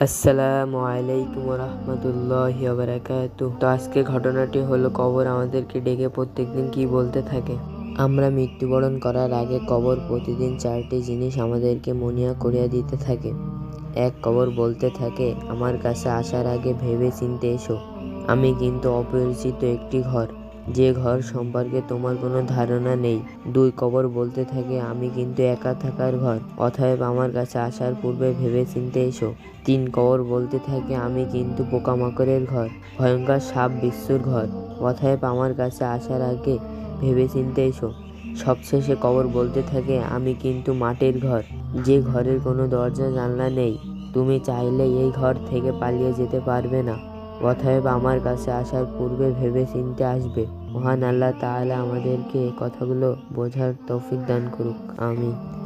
আসসালামু আলাইকুম রহমতুল্লাহ বারাকাত তো আজকে ঘটনাটি হলো, কবর আমাদেরকে ডেকে প্রত্যেকদিন কি বলতে থাকে? আমরা মৃত্যুবরণ করার আগে কবর প্রতিদিন চারটি জিনিস আমাদেরকে মনিয়া করিয়া দিতে থাকে। এক কবর বলতে থাকে, আমার কাছে আসার আগে ভেবে চিনতে এসো। আমি কিন্তু অপরিচিত একটি ঘর। যে ঘর সম্পর্কে তোমার কোনো ধারণা নেই। দুই কবর বলতে থাকে, আমি কিন্তু একা থাকার ঘর। অতএব আমার কাছে আসার পূর্বে ভেবে চিনতে এসো। তিন কবর বলতে থাকে, আমি কিন্তু পোকামাকড়ের ঘর, ভয়ঙ্কর সাপ বিশ্বর ঘর। অতএব আমার কাছে আসার আগে ভেবে চিনতে এসো। সবশেষে কবর বলতে থাকে, আমি কিন্তু মাটির ঘর। যে ঘরের কোনো দরজা জানলা নেই। তুমি চাইলে এই ঘর থেকে পালিয়ে যেতে পারবে না। অতএব আমার কাছে আসার পূর্বে ভেবে চিনতে আসবে। মহান আল্লাহ তাআলা আমাদেরকে কথাগুলো বোঝার তৌফিক দান করুক। আমিন।